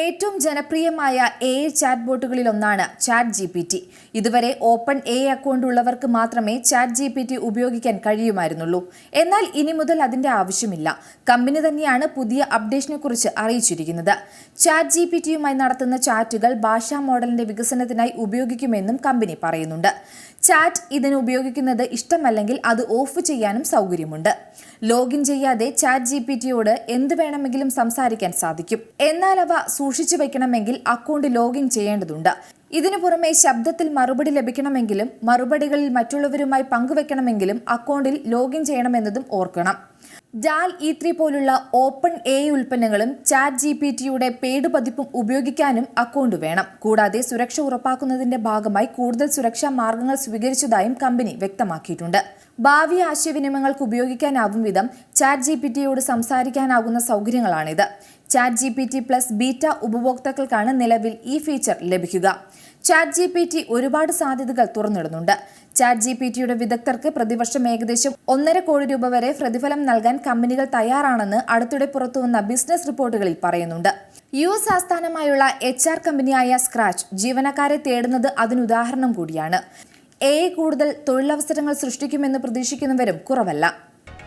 ഏറ്റവും ജനപ്രിയമായ A I chat ബോട്ടുകളിൽ ഒന്നാണ് ചാറ്റ് ജി പി ടി ഇതുവരെ ഓപ്പൺ എ അക്കൗണ്ട് ഉള്ളവർക്ക് മാത്രമേ ചാറ്റ് ജി പി ടി ഉപയോഗിക്കാൻ കഴിയുമായിരുന്നുള്ളൂ. എന്നാൽ ഇനി മുതൽ അതിന്റെ ആവശ്യമില്ല. കമ്പനി തന്നെയാണ് പുതിയ അപ്ഡേഷനെ കുറിച്ച് അറിയിച്ചിരിക്കുന്നത് ചാറ്റ് ജി പി ടിയുമായി നടത്തുന്ന ചാറ്റുകൾ ഭാഷാ മോഡലിന്റെ വികസനത്തിനായി ഉപയോഗിക്കുമെന്നും കമ്പനി പറയുന്നുണ്ട്. ചാറ്റ് ഇതിന് ഉപയോഗിക്കുന്നത് ഇഷ്ടമല്ലെങ്കിൽ അത് ഓഫ് ചെയ്യാനും സൗകര്യമുണ്ട്. ലോഗിൻ ചെയ്യാതെ ചാറ്റ് ജി പി ടിയോട് എന്ത് വേണമെങ്കിലും സംസാരിക്കാൻ സാധിക്കും. എന്നാൽ അവ സൂക്ഷിച്ചു വെക്കണമെങ്കിൽ അക്കൗണ്ട് ലോഗിൻ ചെയ്യേണ്ടതുണ്ട്. ഇതിനു പുറമെ ശബ്ദത്തിൽ മറുപടി ലഭിക്കണമെങ്കിലും മറുപടികളിൽ മറ്റുള്ളവരുമായി പങ്കുവെക്കണമെങ്കിലും അക്കൗണ്ടിൽ ലോഗിൻ ചെയ്യണമെന്നതും ഓർക്കണം. ഡാൽ ഇ ത്രീ പോലുള്ള ഓപ്പൺ എ ഉൽപ്പന്നങ്ങളും ചാറ്റ് ജി പി ടിയുടെ പെയ്ഡ് പതിപ്പും ഉപയോഗിക്കാനും അക്കൗണ്ട് വേണം. കൂടാതെ സുരക്ഷ ഉറപ്പാക്കുന്നതിന്റെ ഭാഗമായി കൂടുതൽ സുരക്ഷാ മാർഗങ്ങൾ സ്വീകരിച്ചതായും കമ്പനി വ്യക്തമാക്കിയിട്ടുണ്ട്. ഭാവി ആശയവിനിമയങ്ങൾക്ക് ഉപയോഗിക്കാനാവും വിധം ചാറ്റ് ജി പി ടിയോട് സംസാരിക്കാനാകുന്ന സൗകര്യങ്ങളാണിത്. Chat G P T plus beta ഉപഭോക്താക്കൾക്കാണ് നിലവിൽ ഈ ഫീച്ചർ ലഭിക്കുക. ചാറ്റ് ജി പി ടി ഒരുപാട് സാധ്യതകൾ തുറന്നിടുന്നുണ്ട്. ചാറ്റ് ജി പി ടിയുടെ വിദഗ്ധർക്ക് പ്രതിവർഷം ഏകദേശം ഒന്നര കോടി രൂപ വരെ പ്രതിഫലം നൽകാൻ കമ്പനികൾ തയ്യാറാണെന്ന് അടുത്തിടെ പുറത്തുവന്ന ബിസിനസ് റിപ്പോർട്ടുകളിൽ പറയുന്നുണ്ട്. യു എസ് ആസ്ഥാനമായുള്ള എച്ച് ആർ കമ്പനിയായ സ്ക്രാച്ച് ജീവനക്കാരെ തേടുന്നത് അതിനുദാഹരണം കൂടിയാണ്. എ കൂടുതൽ തൊഴിലവസരങ്ങൾ സൃഷ്ടിക്കുമെന്ന് പ്രതീക്ഷിക്കുന്നവരും കുറവല്ല.